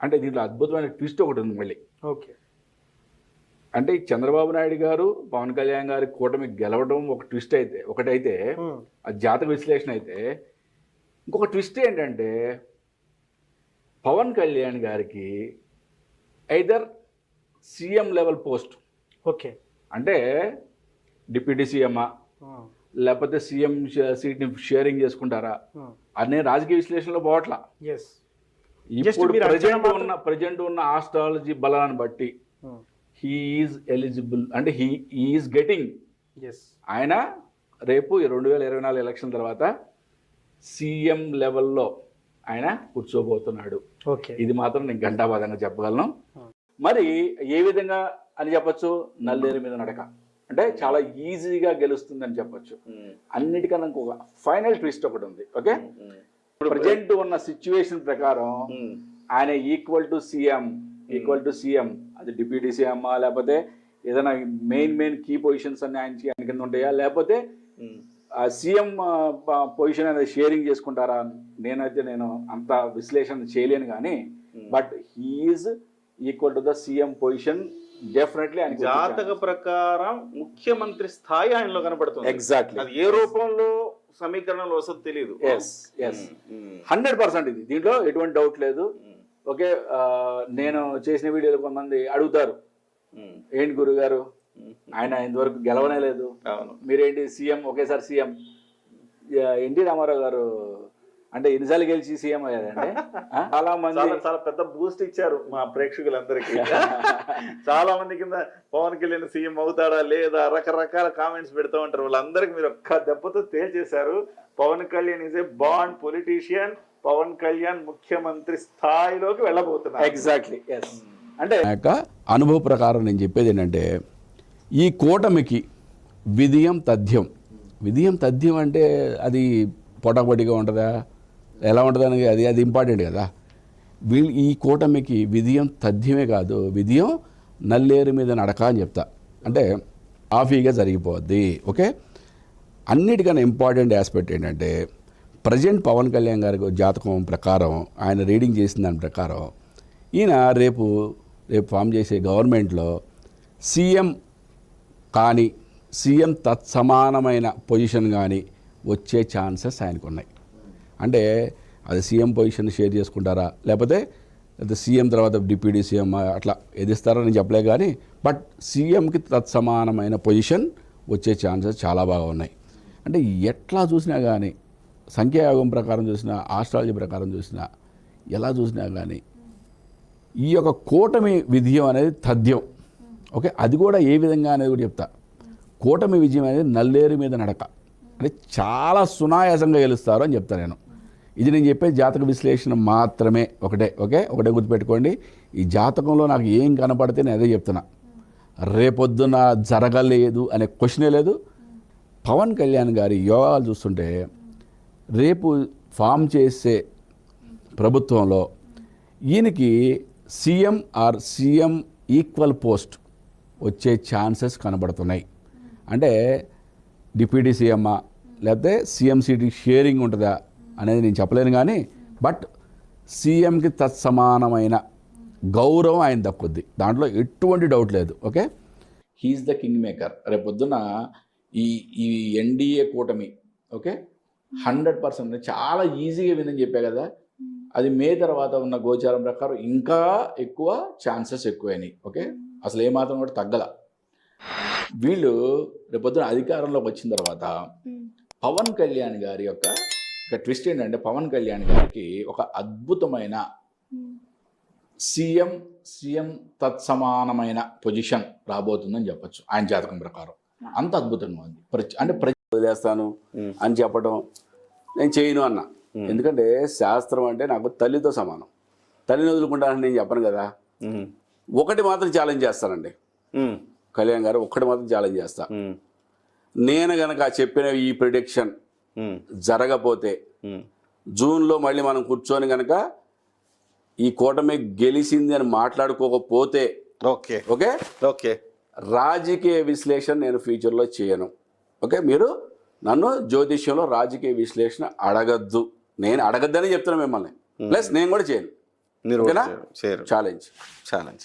అంటే దీంట్లో అద్భుతమైన ట్విస్ట్ ఒకటి ఉంది మళ్ళీ. ఓకే. అంటే చంద్రబాబు నాయుడు గారు పవన్ కళ్యాణ్ గారి కూటమి గెలవడం ఒక ట్విస్ట్ అయితే ఒకటైతే ఉమ్, అది జాతక విశ్లేషణ అయితే ఇంకొక ట్విస్ట్ ఏంటంటే పవన్ కళ్యాణ్ గారికి either CM level post. Okay. అంటే డిప్యూటీ సీఎమ్మా ఉమ్, లేకపోతే సీఎం సీట్ని షేరింగ్ చేసుకుంటారా ఉమ్, అనే రాజకీయ విశ్లేషణలో పోవట్లా. ఎస్ ఇప్పుడు ప్రజెంట్ ఉన్న ప్రజెంట్ ఉన్న ఆస్ట్రాలజీ బలాన్ని బట్టి హీఈస్ ఎలిజిబుల్ అంటే హీ ఈజ్ గెటింగ్ ఆయన రేపు రెండు వేల ఇరవై నాలుగు ఎలక్షన్ తర్వాత సీఎం లెవెల్లో ఆయన కూర్చోబోతున్నాడు. ఓకే ఇది మాత్రం నేను ఘంటాబాదంగా చెప్పగలను. Hmm. మరి ఏ విధంగా అని చెప్పొచ్చు? నల్లేరు మీద నడక. అంటే చాలా ఈజీగా గెలుస్తుందని చెప్పొచ్చు. అన్నిటికన్నా ఇంకొక ఫైనల్ ట్విస్ట్ ఒకటి ఉంది. ఓకే ప్రజెంట్ ఉన్న సిచ్యువేషన్ ప్రకారం ఆయన equal to CM equal to CM. అది డిప్యూటీ సీఎం లేకపోతే ఏదైనా మెయిన్ మెయిన్ కీ పొజిషన్స్ అన్ని ఆయన ఆయన కింద ఉంటాయా? లేకపోతే సీఎం పొజిషన్ అనేది షేరింగ్ చేసుకుంటారా? నేనైతే నేను అంత విశ్లేషణ చేయలేను కానీ but he's equal to the CM position definitely జాతక ప్రకారం ముఖ్యమంత్రి స్థాయి ఆయనలో కనపడుతుంది. ఎగ్జాక్ట్లీ అది ఏ రూపంలో సమీకరణలో వస్తుందో తెలియదు ఎస్ ఎస్ హండ్రెడ్ పర్సెంట్ ఇది. దీంట్లో ఎటువంటి డౌట్ లేదు. ఓకే ఆ, నేను చేసిన వీడియోలు కొంతమంది అడుగుతారు. ఏంటి గురుగారు? ఆయన ఇంతవరకు గెలవనే లేదు. మీరేంటి సీఎం? ఒకేసారి సీఎం. ఎన్టీ రామారావు గారు అంటే ఎన్నిసార్లు గెలిచి సీఎం అయ్యారండి? చాలా మంది చాలా చాలా పెద్ద బూస్ట్ ఇచ్చారు మా ప్రేక్షకులందరికీ. చాలా మంది కింద పవన్ కళ్యాణ్ సీఎం అవుతాడా లేదా రకరకాల కామెంట్స్ పెడుతూ ఉంటారు. వాళ్ళందరికీ మీరు ఒక్క దెబ్బతో తేల్చేశారు. పవన్ కళ్యాణ్ ఈజ్ ఏ బాండ్ పొలిటీషియన్ పవన్ కళ్యాణ్ ముఖ్యమంత్రి స్థాయిలోకి వెళ్ళబోతున్నారు. ఎగ్జాక్ట్లీ ఎస్ అంటే యొక్క అనుభవ ప్రకారం నేను చెప్పేది ఏంటంటే ఈ కూటమికి విధియం తథ్యం. విధియం తథ్యం అంటే అది పొటపొటిగా ఉంటుందా? ఎలా ఉంటుందని అది అది ఇంపార్టెంట్ కదా. వీళ్ళు ఈ కూటమికి విజయం తథ్యమే కాదు. విజయం నల్లేరు మీద నడక అని చెప్తా. అంటే ఆఫీగా జరిగిపోద్ది. ఓకే? అన్నిటికన్నా ఇంపార్టెంట్ ఆస్పెక్ట్ ఏంటంటే ప్రజెంట్ పవన్ కళ్యాణ్ గారి జాతకం ప్రకారం ఆయన రీడింగ్ చేసిన దాని ప్రకారం ఈయన రేపు రేపు ఫామ్ చేసే గవర్నమెంట్లో సీఎం కానీ సీఎం తత్సమానమైన పొజిషన్ కానీ వచ్చే ఛాన్సెస్ ఆయనకు ఉన్నాయి అంటే అది సీఎం పొజిషన్ షేర్ చేసుకుంటారా? లేకపోతే లేకపోతే సీఎం తర్వాత డిప్యూటీ సీఎం అట్లా ఎదిస్తారో నేను చెప్పలే కానీ బట్ సీఎంకి తత్సమానమైన పొజిషన్ వచ్చే ఛాన్సెస్ చాలా బాగా ఉన్నాయి. అంటే ఎట్లా చూసినా కానీ సంఖ్యాయోగం ప్రకారం చూసినా ఆస్ట్రాలజీ ప్రకారం చూసినా ఎలా చూసినా కానీ ఈ యొక్క కూటమి విజయం అనేది తథ్యం. ఓకే? అది కూడా ఏ విధంగా అనేది కూడా చెప్తా. కూటమి విజయం అనేది నల్లేరు మీద నడక. అంటే చాలా సునాయాసంగా గెలుస్తారు అని చెప్తాను నేను. ఇది నేను చెప్పే జాతక విశ్లేషణ మాత్రమే. ఒకటే ఓకే? ఒకటే గుర్తుపెట్టుకోండి. ఈ జాతకంలో నాకు ఏం కనపడితే నేను అదే చెప్తున్నా. రేపొద్దున జరగలేదు అనే క్వశ్చనే లేదు. పవన్ కళ్యాణ్ గారి యోగాలు చూస్తుంటే రేపు ఫామ్ చేసే ప్రభుత్వంలో ఈయనకి CM or CM equal post వచ్చే ఛాన్సెస్ కనబడుతున్నాయి. అంటే డిప్యూటీ సీఎమ్మా లేకపోతే సీఎం సీటీ షేరింగ్ ఉంటుందా? అనేది నేను చెప్పలేను కానీ బట్ సీఎంకి తత్సమానమైన గౌరవం ఆయన దక్కుద్ది. దాంట్లో ఎటువంటి డౌట్ లేదు okay? He's the king maker రేపొద్దున ఈ ఈ ఎన్డీఏ కూటమి ఓకే? హండ్రెడ్ పర్సెంట్ చాలా ఈజీగా విందని చెప్పా కదా? అది మే తర్వాత ఉన్న గోచారం ప్రకారం ఇంకా ఎక్కువ ఛాన్సెస్ ఎక్కువైనాయి ఓకే? అసలు ఏమాత్రం కూడా తగ్గల. వీళ్ళు రేపొద్దున అధికారంలోకి వచ్చిన తర్వాత పవన్ కళ్యాణ్ గారి యొక్క ఒక ట్విస్ట్ ఏంటంటే పవన్ కళ్యాణ్ గారికి ఒక అద్భుతమైన సీఎం సీఎం తత్సమానమైన పొజిషన్ రాబోతుందని చెప్పొచ్చు ఆయన జాతకం ప్రకారం. అంత అద్భుతంగా ఉంది. అంటే ప్రతి వదిలేస్తాను అని చెప్పడం నేను చేయను అన్న. ఎందుకంటే శాస్త్రం అంటే నాకు తల్లితో సమానం. తల్లిని వదులుకుంటానని నేను చెప్పను కదా. ఒకటి మాత్రం ఛాలెంజ్ చేస్తానండి. కళ్యాణ్ గారు ఒక్కటి మాత్రం ఛాలెంజ్ చేస్తా. నేను గనక చెప్పిన ఈ ప్రిడిక్షన్ జరగపోతే జూన్లో మళ్ళీ మనం కూర్చొని గనక ఈ కూటమి గెలిచింది అని మాట్లాడుకోకపోతే ఓకే. ఓకే? ఓకే. రాజకీయ విశ్లేషణ నేను ఫ్యూచర్లో చేయను. ఓకే? మీరు నన్ను జ్యోతిష్యంలో రాజకీయ విశ్లేషణ అడగద్దు. నేను అడగద్దని చెప్తున్నా మిమ్మల్ని. ప్లస్ నేను కూడా చేయను. మీరు ఓకేనా? చేయరు. Challenge challenge